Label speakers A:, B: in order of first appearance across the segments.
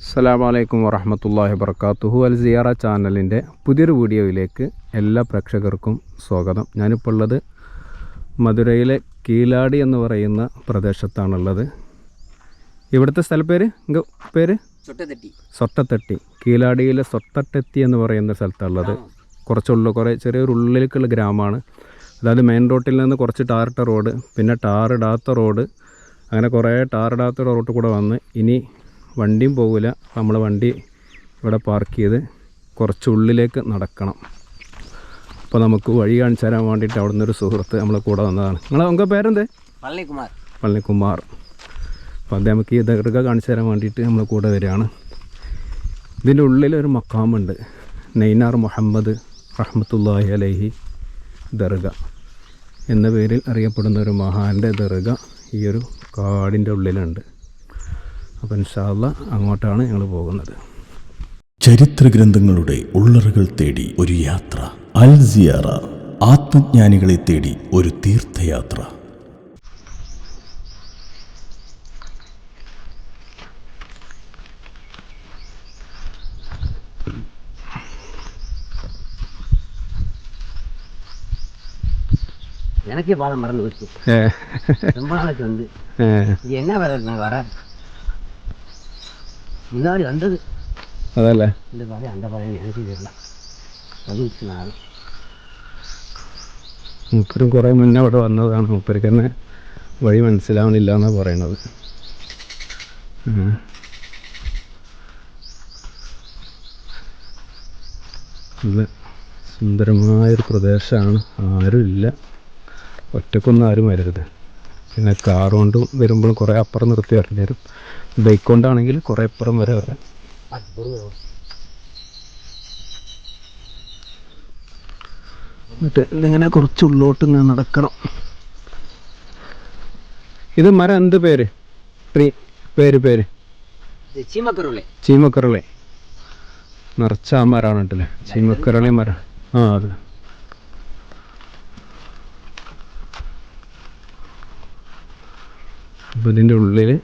A: അസ്സലാമു അലൈക്കും വറഹമത്തല്ലാഹി വർക്കാത്തുഹു അൽ സിയാറ ചാനലിന്റെ പുതിയൊരു വീഡിയോയിലേക്ക് എല്ലാ പ്രേക്ഷകർക്കും സ്വാഗതം. ഞാനിപ്പോൾ ഉള്ളത് മധുരയിലെ കീലാടി എന്ന് പറയുന്ന പ്രദേശത്താണുള്ളത്. ഇവിടുത്തെ സ്ഥലപ്പേര് ഇങ്ങ പേര്? സൊട്ടത്തെട്ടി. കീലാടിയിലെ സൊട്ടത്തെത്തി എന്ന് പറയുന്ന സ്ഥലത്താണുള്ളത്. കുറച്ചുള്ള കുറേ ചെറിയൊരു ഉള്ളിലേക്കുള്ള ഗ്രാമമാണ്. അതായത് മെയിൻ റോട്ടിൽ നിന്ന് കുറച്ച് ടാറിട്ട റോഡ് പിന്നെ ടാറിടാത്ത റോഡ് അങ്ങനെ കുറേ ടാറിടാത്ത റോഡ് കൂടെ വന്ന് ഇനി വണ്ടിയും പോകില്ല നമ്മൾ വണ്ടി ഇവിടെ പാർക്ക് ചെയ്ത് കുറച്ചുള്ളിലേക്ക് നടക്കണം. അപ്പോൾ നമുക്ക് വഴി കാണിച്ചു തരാൻ വേണ്ടിയിട്ട് അവിടെ നിന്നൊരു സുഹൃത്ത് നമ്മളെ കൂടെ വന്നതാണ്. നിങ്ങളെ ഉങ്ക പേരെന്തേ?
B: പളനികുമാർ.
A: പളനികുമാർ. അപ്പോൾ അദ്ദേഹം നമുക്ക് ഈ ദർഗ കാണിച്ചു തരാൻ വേണ്ടിയിട്ട് നമ്മളെ കൂടെ വരികയാണ്. ഇതിന്റെ ഉള്ളിലൊരു മക്കാമുണ്ട് നൈനാർ മുഹമ്മദ് റഹ്മത്തുല്ലാഹി അലൈഹി ദർഗ എന്ന പേരിൽ അറിയപ്പെടുന്ന ഒരു മഹാന്റെ ദർഗ ഈ ഒരു കാടിന്റെ ഉള്ളിലുണ്ട്. അപ്പോൾ ഇൻഷാല്ല അങ്ങോട്ടാണ് ഞങ്ങൾ പോകുന്നത്
C: ചരിത്രഗ്രന്ഥങ്ങളുടെ ഉള്ളറുകൾ തേടി ഒരു യാത്ര അൽ സിയാറ ആത്മജ്ഞാനികളെ തേടി ഒരു തീർത്ഥയാത്ര
B: எனக்கே பாடம் மறந்து போச்சு
A: ഏ
B: ரொம்ப நாளைக்கு வந்து
A: ഏ
B: இது என்ன வேலை இருக்கு
A: അതല്ലേ? മൂപ്പരും കുറേ മുന്നേ അവിടെ വന്നതാണ്. മൂപ്പർക്ക് തന്നെ വഴി മനസ്സിലാവണില്ല എന്നാ പറയണത് നല്ല സുന്ദരമായൊരു പ്രദേശമാണ്. ആരും ഇല്ല ഒറ്റക്കൊന്നും ആരും വരരുത്. പിന്നെ കാർ കൊണ്ട് വരുമ്പോൾ കുറേ അപ്പുറം നിർത്തി വരേണ്ടി വരും. ബൈക്ക് കൊണ്ടാണെങ്കിൽ കുറേ അപ്പുറം വരെ വരാം. എന്നിട്ട് ഇതിങ്ങനെ കുറച്ച് ഉള്ളോട്ട് ഇങ്ങനെ നടക്കണം. ഇത് മരം എന്ത് പേര്? ട്രീ പേര് പേര്? ചീമക്കറളി നിറച്ച മരമാണ് കേട്ടല്ലേ ചീമക്കറളി മരം. ആ അതെ. അപ്പോൾ ഇതിന്റെ ഉള്ളിൽ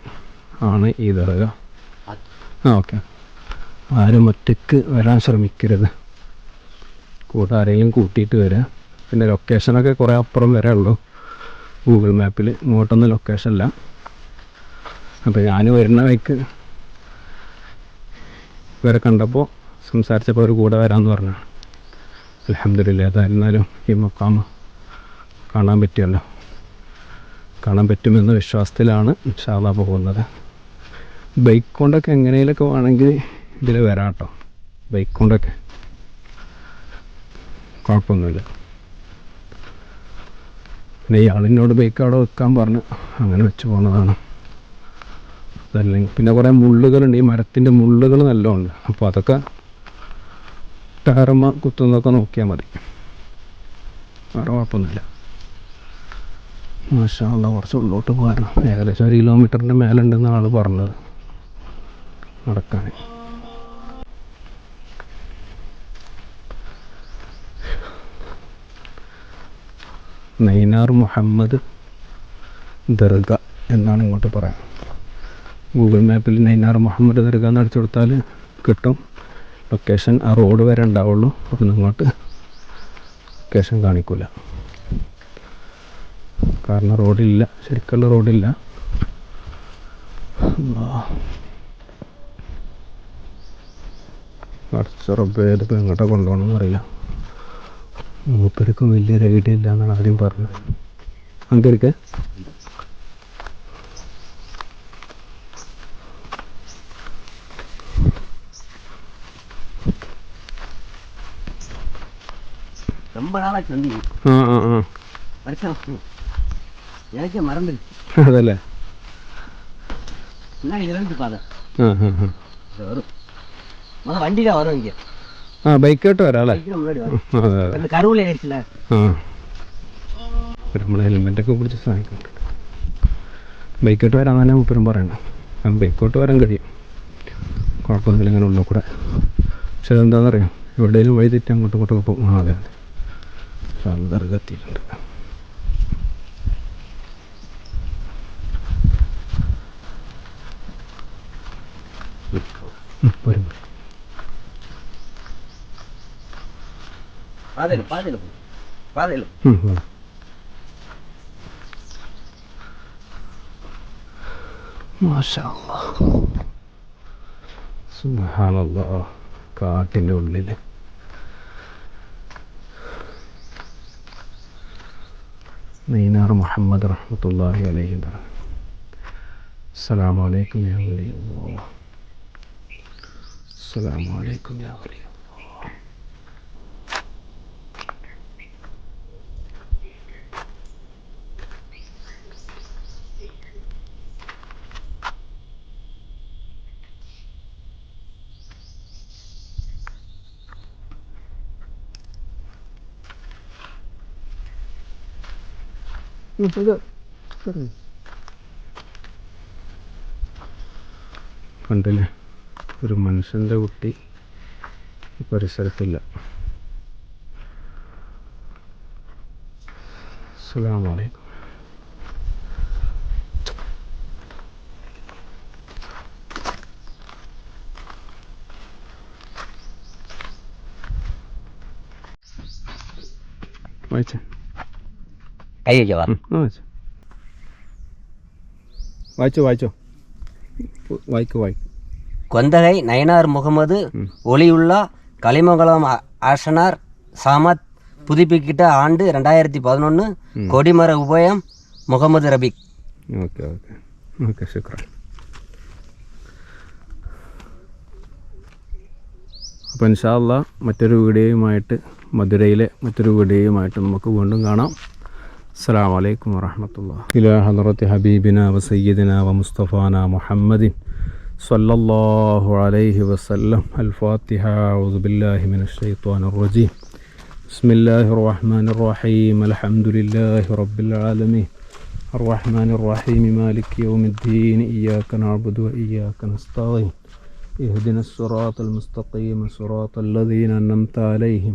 A: ആണ് ഈ ദർഗ. ആ ഓക്കെ. ആരും ഒറ്റയ്ക്ക് വരാൻ ശ്രമിക്കരുത്. കൂടെ ആരെങ്കിലും കൂട്ടിയിട്ട് വരിക പിന്നെ ലൊക്കേഷനൊക്കെ കുറേ അപ്പുറം വരെ ഉള്ളൂ. ഗൂഗിൾ മാപ്പിൽ ഇങ്ങോട്ടൊന്നും ലൊക്കേഷൻ ഇല്ല. അപ്പോൾ ഞാൻ വരുന്ന വഴിക്ക് ഇവരെ കണ്ടപ്പോൾ സംസാരിച്ചപ്പോൾ അവർ കൂടെ വരാമെന്ന് പറഞ്ഞു അലഹമില്ല ഏതായിരുന്നാലും ഈ മുക്കാമ് കാണാൻ പറ്റിയല്ലോ. കാണാൻ പറ്റുമെന്ന വിശ്വാസത്തിലാണ് ഇൻഷാല്ല പോകുന്നത്. ബൈക്ക് കൊണ്ടൊക്കെ എങ്ങനെയൊക്കെ വേണമെങ്കിൽ ഇതിൽ വരാം കേട്ടോ ബൈക്ക് കൊണ്ടൊക്കെ. കുഴപ്പമൊന്നുമില്ല. പിന്നെ ഇയാളിനോട് ബൈക്ക് അവിടെ വെക്കാൻ പറഞ്ഞു അങ്ങനെ വെച്ച് പോകുന്നതാണ് അതല്ലെങ്കിൽ പിന്നെ കുറേ മുള്ളുകളുണ്ട്. ഈ മരത്തിന്റെ മുള്ളുകൾ നല്ലോണ്ട്. അപ്പോൾ അതൊക്കെ ടയറമ്മ കുത്തുന്നതൊക്കെ നോക്കിയാൽ മതി. വേറെ കുഴപ്പമൊന്നുമില്ല. മാഷാള്ള കുറച്ച് ഉള്ളോട്ട് പോകാനാണ് ഏകദേശം ഒരു കിലോമീറ്ററിന്റെ മേലുണ്ടെന്ന് ആൾ പറഞ്ഞത്. നടക്കാൻ നൈനാർ മുഹമ്മദ് ദർഗ എന്നാണ് ഇങ്ങോട്ട് പറയാം. ഗൂഗിൾ മാപ്പിൽ നൈനാർ മുഹമ്മദ് ദർഗ എന്ന് അടിച്ചു കൊടുത്താൽ കിട്ടും. ലൊക്കേഷൻ ആ റോഡ് വരെ ഉണ്ടാവുള്ളൂ. അപ്പം ഇങ്ങോട്ട് ലൊക്കേഷൻ കാണിക്കില്ല കാരണം റോഡില്ല. ശരിക്കുള്ള റോഡില്ല. അടച്ച റബ്ബേ ഇതിപ്പോൾ കൊണ്ടുപോകണമെന്ന് അറിയില്ല. മൂപ്പർക്കും വലിയൊരു ഐഡിയ ഇല്ല എന്നാണ് ആദ്യം പറഞ്ഞത്.
B: അങ്ങനെ
A: ആ ആ ആ. ബൈക്കോട്ട് വരാൻ തന്നെ മുപ്പരും പറയണം. അപ്പം ബൈക്കോട്ട് വരാൻ കഴിയും. കുഴപ്പമൊന്നുമില്ല ഇങ്ങനെ ഉള്ളു കൂടെ. പക്ഷെ അതെന്താണെന്നറിയാം എവിടെയെങ്കിലും വഴി തെറ്റി അങ്ങോട്ടും ഇങ്ങോട്ടും പോകും. അതെ അതെ. സാധനം ഇറങ്ങത്തിയിട്ടുണ്ട്
B: പാതയിലും പാതയിലും പാതയിലും
A: ഉം, വാ. മാഷാ അല്ലാ. സുബ്ഹാനല്ലാ. കാട്ടിൻ്റെ ഉള്ളിൽ മീനാർ മുഹമ്മദ് റഹ്മത്തുള്ളാഹി അലൈഹി അസ്സലാമു അലൈക്കും യാ വലി അല്ലാഹ് അസ്സലാമു അലൈക്കും യാ വലി കണ്ടില്ലേ ഒരു മനുഷ്യന്റെ കുട്ടി പരിസരത്തില്ല. അലൈക്കും. വായിച്ചേ?
B: കൈ വയ്ക്കവാ
A: ഉം, ആ വായിച്ചോ വായിച്ചോ വായിച്ചോ വായിക്കു വായിക്കും
B: கொந்தகை நயனார் முகமது ஒளியுள்ள கலிமங்கலம் ஆ- ஆஷனார் சாமத் புதுப்பிக்கிட்ட ஆண்டு ரெண்டாயிரத்தி பதினொன்று கொடிமர உபயம் Muhammad Rafiq
A: okay okay okay ശുക്രാൻ അപ്പോൾ ഇൻഷാല്ല മറ്റൊരു വീഡിയോയുമായിട്ട് മധുരയിലെ മറ്റൊരു വീഡിയോയുമായിട്ട് നമുക്ക് വീണ്ടും കാണാം السلام عليكم ورحمة الله. إلى حضرة حبيبنا وسيدنا ومصطفانا محمد صلى الله عليه وسلم. الفاتحة أعوذ بالله من الشيطان الرجيم. بسم الله الرحمن الرحيم. الحمد لله رب العالمين. الرحمن الرحيم مالك يوم الدين. إياك نعبد وإياك نستعين. اهدنا الصراط المستقيم صراط الذين أنمت عليهم.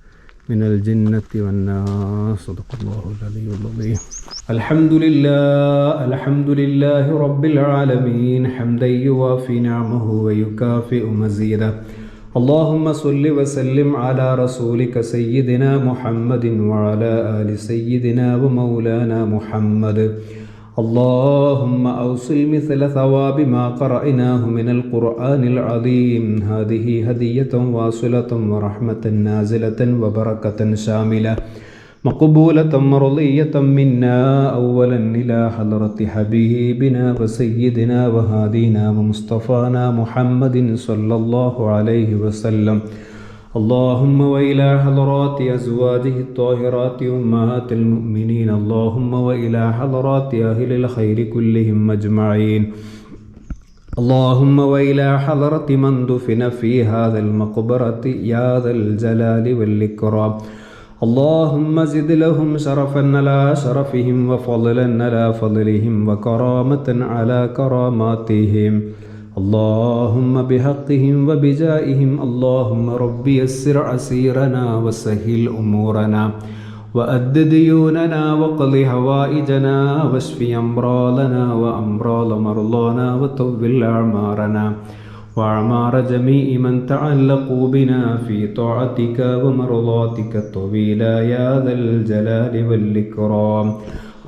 A: من الجنة والناس صدق الله العلي العظيم الحمد لله الحمد لله رب العالمين حمدا يوافي نعمه ويكافئ مزيدا اللهم صل وسلم على رسولك سيدنا محمد وعلى آل سيدنا ومولانا محمد اللهم أوصل مثل ثواب ما قرأناه من القرآن العظيم. هذه هدية واصلة ورحمة نازلة وبركة شاملة. مقبولة مرضية منا. أولا إلى حضرة حبيبنا وسيدنا وهادينا ومصطفانا محمد صلى الله عليه وسلم. اللهم وإلى حضرات أزواجه الطاهرات أمهات المؤمنين. اللهم وإلى حضرات أهل الخير كلهم أجمعين. اللهم وإلى حضرة من دفن في هذا المقبرة يا ذا الجلال والإكرام. اللهم زد لهم شرفا على شرفهم وفضلا على فضلهم وكرامة على كراماتهم. اللهم بحقهم وبجائهم اللهم رب يسر عسيرنا وسهل أمورنا وأد ديوننا وقض حوائجنا واشف أمراضنا وأمراض مرضانا وطول أعمارنا وأعمار جميع من تعلقوا بنا في طاعتك ومرضاتك الطويلة يا ذا الجلال والإكرام.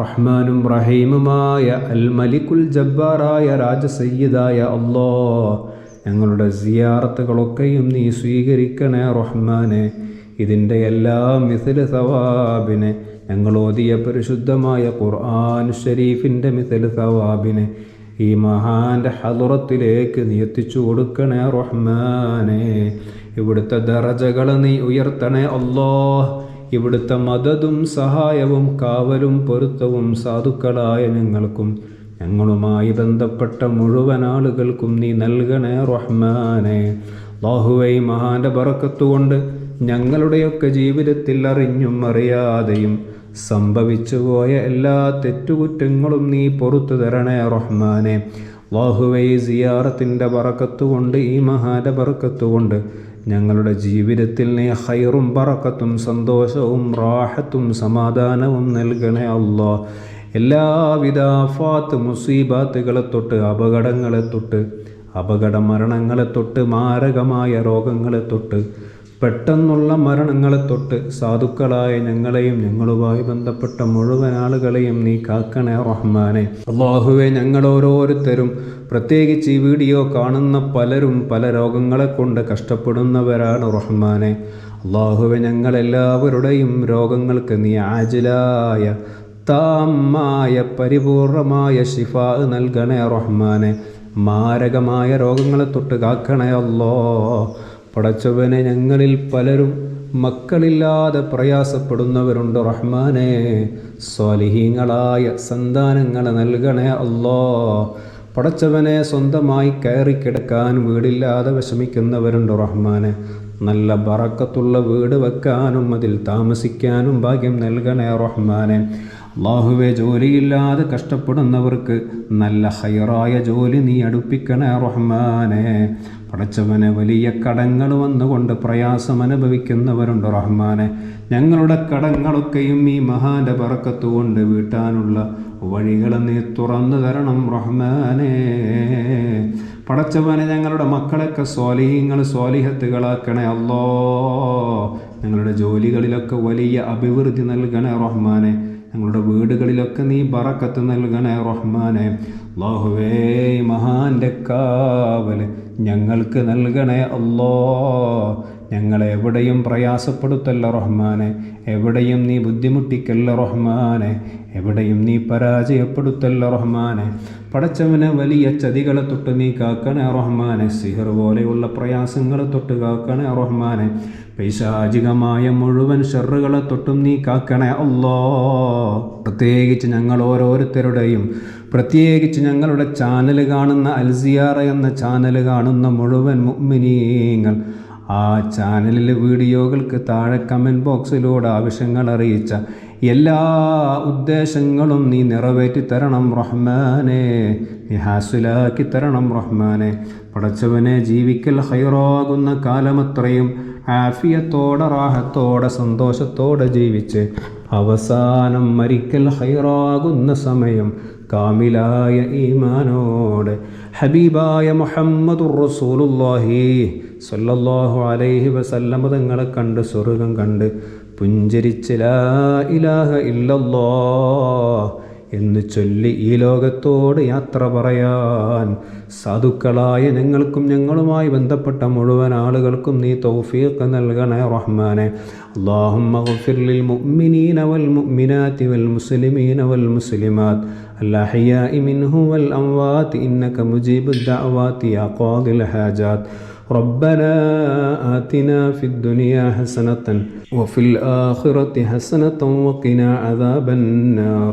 A: റഹ്മാനും റഹീമുമായ അൽ മലിക്കുൽ ജബ്ബാറായ രാജസയ്യിദായ അല്ലോ ഞങ്ങളുടെ സിയാറത്തുകളൊക്കെയും നീ സ്വീകരിക്കണേ റഹ്മാനെ. ഇതിന്റെ എല്ലാ മിഥിൽ സവാബിനെ ഞങ്ങൾ ഓതിയ പരിശുദ്ധമായ ഖുർആൻ ഷരീഫിന്റെ മിഥിൽ സവാബിനെ ഈ മഹാന്റെ ഹലുറത്തിലേക്ക് നീ എത്തിച്ചു കൊടുക്കണേ റഹ്മാനെ. ഇവിടുത്തെ ദറജകൾ നീ ഉയർത്തണേ അല്ലോ ഇവിടുത്തെ മദതും സഹായവും കാവലും പൊരുത്തവും സാധുക്കളായ ഞങ്ങൾക്കും ഞങ്ങളുമായി ബന്ധപ്പെട്ട മുഴുവൻ ആളുകൾക്കും നീ നൽകണേ റഹ്മാനെ. ബാഹുവൈ മഹാന്റെ പറക്കത്തുകൊണ്ട് ഞങ്ങളുടെയൊക്കെ ജീവിതത്തിൽ അറിഞ്ഞും അറിയാതെയും സംഭവിച്ചു പോയ എല്ലാ തെറ്റുകുറ്റങ്ങളും നീ പൊറത്തു തരണേ റഹ്മാനെ. വാഹുവൈ സിയാറത്തിന്റെ പറക്കത്തുകൊണ്ട് ഈ മഹാന്റെ ബറക്കത്തുകൊണ്ട് ഞങ്ങളുടെ ജീവിതത്തിൽ നീ ഹൈറും പറക്കത്തും സന്തോഷവും റാഹത്തും സമാധാനവും നൽകണേ അല്ലോ എല്ലാവിധ ആഫാത്ത് മുസീബാത്തുകളെ തൊട്ട് അപകടങ്ങളെ തൊട്ട് അപകട മരണങ്ങളെ തൊട്ട് മാരകമായ രോഗങ്ങളെ തൊട്ട് പെട്ടെന്നുള്ള മരണങ്ങളെ തൊട്ട് സാധുക്കളായ ഞങ്ങളെയും ഞങ്ങളുമായി ബന്ധപ്പെട്ട മുഴുവൻ ആളുകളെയും നീ കാക്കണേ റഹ്മാനെ. അള്ളാഹുവെ ഞങ്ങൾ ഓരോരുത്തരും പ്രത്യേകിച്ച് ഈ വീഡിയോ കാണുന്ന പലരും പല രോഗങ്ങളെ കൊണ്ട് കഷ്ടപ്പെടുന്നവരാണ് റഹ്മാനെ. അള്ളാഹുവെ ഞങ്ങളെല്ലാവരുടെയും രോഗങ്ങൾക്ക് നീ ആജിലായ താമായ പരിപൂർണമായ ശിഫ നൽകണേ റഹ്മാനെ. മാരകമായ രോഗങ്ങളെ തൊട്ട് കാക്കണേ അല്ലോ പടച്ചവനെ ഞങ്ങളിൽ പലരും മക്കളില്ലാതെ പ്രയാസപ്പെടുന്നവരുണ്ട് റഹ്മാനെ. സ്വാലിഹീങ്ങളായ സന്താനങ്ങളെ നൽകണേ അല്ലോ പടച്ചവനെ സ്വന്തമായി കയറി കിടക്കാൻ വീടില്ലാതെ വിഷമിക്കുന്നവരുണ്ട് റഹ്മാനെ. നല്ല ബറക്കത്തുള്ള വീട് വെക്കാനും അതിൽ താമസിക്കാനും ഭാഗ്യം നൽകണേ റഹ്മാനെ. അള്ളാഹുവെ ജോലിയില്ലാതെ കഷ്ടപ്പെടുന്നവർക്ക് നല്ല ഹൈറായ ജോലി നീ അടുപ്പിക്കണേ റഹ്മാനെ. പടച്ചവനെ വലിയ കടങ്ങൾ വന്നുകൊണ്ട് പ്രയാസം അനുഭവിക്കുന്നവരുണ്ട് റഹ്മാനെ. ഞങ്ങളുടെ കടങ്ങളൊക്കെയും ഈ മഹാന്റെ പറക്കത്തുകൊണ്ട് വീട്ടാനുള്ള വഴികൾ നീ തുറന്നു തരണം റഹ്മാനെ. പടച്ചവനെ ഞങ്ങളുടെ മക്കളൊക്കെ സ്വാലിഹ്യങ്ങൾ സ്വാലിഹത്തുകളാക്കണേ അല്ലോ. ഞങ്ങളുടെ ജോലികളിലൊക്കെ വലിയ അഭിവൃദ്ധി നൽകണേ റഹ്മാനെ. ഞങ്ങളുടെ വീടുകളിലൊക്കെ നീ ബറക്കത്ത് നൽകണേ റഹ്മാനെ. അള്ളാഹുവേ മഹാന്റെ കാവൽ ഞങ്ങൾക്ക് നൽകണേ അല്ലോ ഞങ്ങളെ എവിടെയും പ്രയാസപ്പെടുത്തല്ല റഹ്മാനെ. എവിടെയും നീ ബുദ്ധിമുട്ടിക്കല്ല റഹ്മാനെ. എവിടെയും നീ പരാജയപ്പെടുത്തല്ല റഹ്മാനെ. പടച്ചവനെ വലിയ ചതികളെ തൊട്ട് നീ കാക്കണേ റഹ്മാനെ. സിഹർ പോലെയുള്ള പ്രയാസങ്ങളെ തൊട്ട് കാക്കണേ റഹ്മാനെ. പൈശാചികമായ മുഴുവൻ ഷെറുകളെ തൊട്ടും നീ കാക്കണേ അല്ലോ പ്രത്യേകിച്ച് ഞങ്ങൾ ഓരോരുത്തരുടെയും പ്രത്യേകിച്ച് ഞങ്ങളുടെ ചാനൽ കാണുന്ന അൽസിയാറ എന്ന ചാനൽ കാണുന്ന മുഴുവൻ മുഅ്മിനീങ്ങൾ ആ ചാനലിലെ വീഡിയോകൾക്ക് താഴെ കമന്റ് ബോക്സിലൂടെ ആവശ്യങ്ങൾ അറിയിച്ച എല്ലാ ഉദ്ദേശങ്ങളും നീ നിറവേറ്റി തരണം റഹ്മാനെ നീ ഹാസിലാക്കി തരണം റഹ്മാനെ. പടച്ചവനെ ജീവിക്കൽ ഹൈറാകുന്ന കാലമത്രയും ആഫിയത്തോടെ റാഹത്തോടെ സന്തോഷത്തോടെ ജീവിച്ച് അവസാനം മരിക്കൽ ഹൈറാകുന്ന സമയം കാമിലായ ഈമാനോടെ ഹബീബായ മുഹമ്മദുർ റസൂലുല്ലാഹി സല്ലല്ലാഹു അലൈഹി വസല്ലമ തങ്ങളെ കണ്ട് സ്വർഗം കണ്ട് പുഞ്ചരിച്ച് ലാ ഇലാഹ ഇല്ലല്ലാ എന്ന് ചൊല്ലി ഈ ലോകത്തോട് യാത്ര പറയാൻ സാധുക്കളായ ഞങ്ങൾക്കും ഞങ്ങളുമായി ബന്ധപ്പെട്ട മുഴുവൻ ആളുകൾക്കും നീ തൗഫീഖ് നൽകണേ റഹ്മാനെ اللهم اغفر للمؤمنين والمؤمنات والمسلمين والمسلمات الأحياء منهم والأموات إنك مجيب الدعوات يا قاضي الحاجات ربنا آتنا في الدنيا حسنة وفي الآخرة حسنة وقنا عذاب النار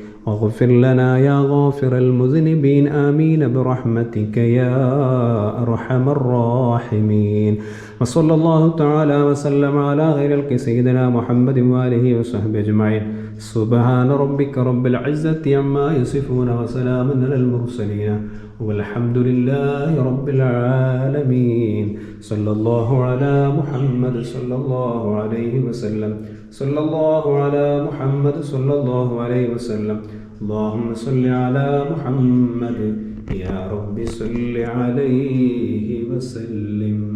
A: واغفر لنا يا غافر المذنبين آمين برحمتك يا أرحم الراحمين. وصلى الله تعالى وسلم على غير الك سيدنا محمد وآله وصحبه أجمعين. سبحان ربك رب العزة عما يصفون وسلام على المرسلين. والحمد لله رب العالمين. صلى الله على محمد صلى الله عليه وسلم. صلى الله على محمد صلى الله عليه وسلم اللهم صل على محمد يا رب صل عليه وسلم